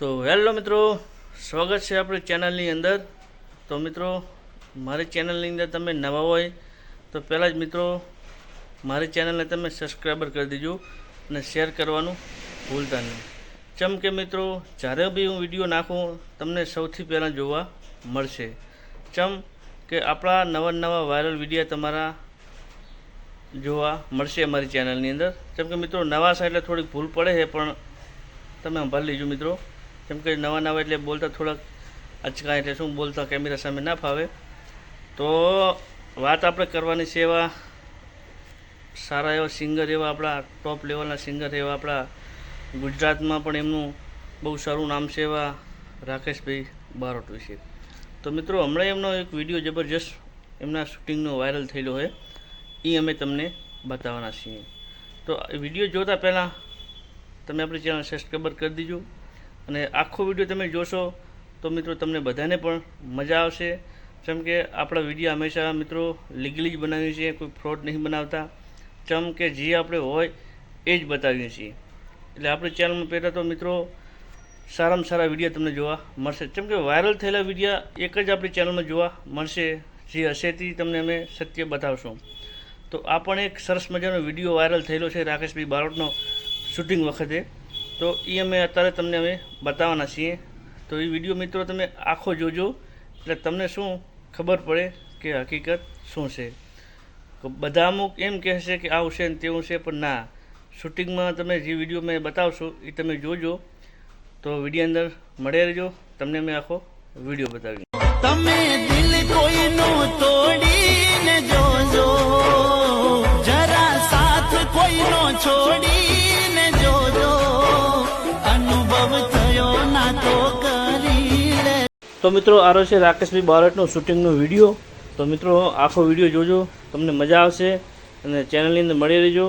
તો હેલો મિત્રો, સ્વાગત છે આપણી ચેનલની અંદર. તો મિત્રો, મારી ચેનલની અંદર તમે નવા હોય, તો પહેલાં જ મિત્રો, મારી ચેનલને તમે સબસ્ક્રાઈબર કરી દેજો અને શેર કરવાનું ભૂલતા નહીં. ચમ કે મિત્રો, જ્યારે બી હું વીડિયો નાખું, તમને સૌથી પહેલાં જોવા મળશે. ચમ કે આપણા નવા નવા વાયરલ વિડીયા તમારા જોવા મળશે અમારી ચેનલની અંદર. જેમ કે મિત્રો, નવા સા એટલે થોડીક ભૂલ પડે છે, પણ તમે સંભાળી લેજો મિત્રો. કેમ કે નવા નવા એટલે બોલતા થોડાક અચકાય એટલે શું બોલતા કેમેરા સામે ના ફાવે. તો વાત આપણે કરવાની છે એવા સારા એવા સિંગર એવા આપણા ટોપ લેવલના સિંગર એવા આપણા ગુજરાતમાં પણ એમનું બહુ સારું નામ છે એવા રાકેશભાઈ બારોટ વિશે. તો મિત્રો, હમણાં એમનો એક વીડિયો જબરજસ્ત એમના શૂટિંગનો વાયરલ થયેલો હોય એ અમે તમને બતાવવાના છીએ. તો વીડિયો જોતા પહેલાં તમે આપણી ચેનલ સબસ્ક્રાઈબર કરી દીજો. અને આખો વીડિયો તમે જોશો તો મિત્રો તમને બધાને પણ મજા આવશે. જેમ કે આપણા વીડિયો હંમેશા મિત્રો લીગલી જ બનાવીએ છીએ, કોઈ ફ્રોડ નહીં બનાવતા. જેમ કે જે આપણે હોય એ જ બતાવીએ છીએ. એટલે આપણી ચેનલમાં પહેલાં તો મિત્રો સારામાં સારા વીડિયો તમને જોવા મળશે. જેમ કે વાયરલ થયેલા વીડિયો એક જ આપણી ચેનલમાં જોવા મળશે, જે હશે તે તમને અમે સત્ય બતાવશું. તો આ પણ એક સરસ મજાનો વીડિયો વાયરલ થયેલો છે રાકેશભાઈ બારોટનો શૂટિંગ વખતે. તો એ અમે અત્યારે તમને અમે બતાવવાના છીએ. તો એ વીડિયો મિત્રો તમે આખો જોજો. એટલે તમને શું ખબર પડે કે હકીકત શું છે? બધા અમુક એમ કહેશે કે આવું છે ને તેવું છે, પણ ના. શૂટિંગમાં તમે જે વીડિયો મેં બતાવશો એ તમે જોજો. તો વીડિયો અંદર મળે રહેજો. તમને મેં આખો વીડિયો બતાવી તો મિત્રો, આરો છે રાકેશભાઈ બારોટનો શૂટિંગનો વીડિયો. તો મિત્રો, આખો વીડિયો જોજો, તમને મજા આવશે અને ચેનલની અંદર મળી રહેજો.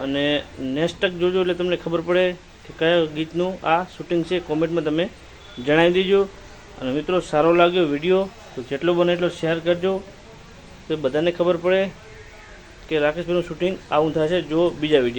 અને નેક્સ્ટ જોજો એટલે તમને ખબર પડે કે કયા ગીતનું આ શૂટિંગ છે, કોમેન્ટમાં તમે જણાવી દેજો. અને મિત્રો, સારો લાગ્યો વીડિયો, તો જેટલો બને એટલો શેર કરજો. તો બધાને ખબર પડે કે રાકેશભાઈનું શૂટિંગ આવું થશે જો બીજા વીડિયો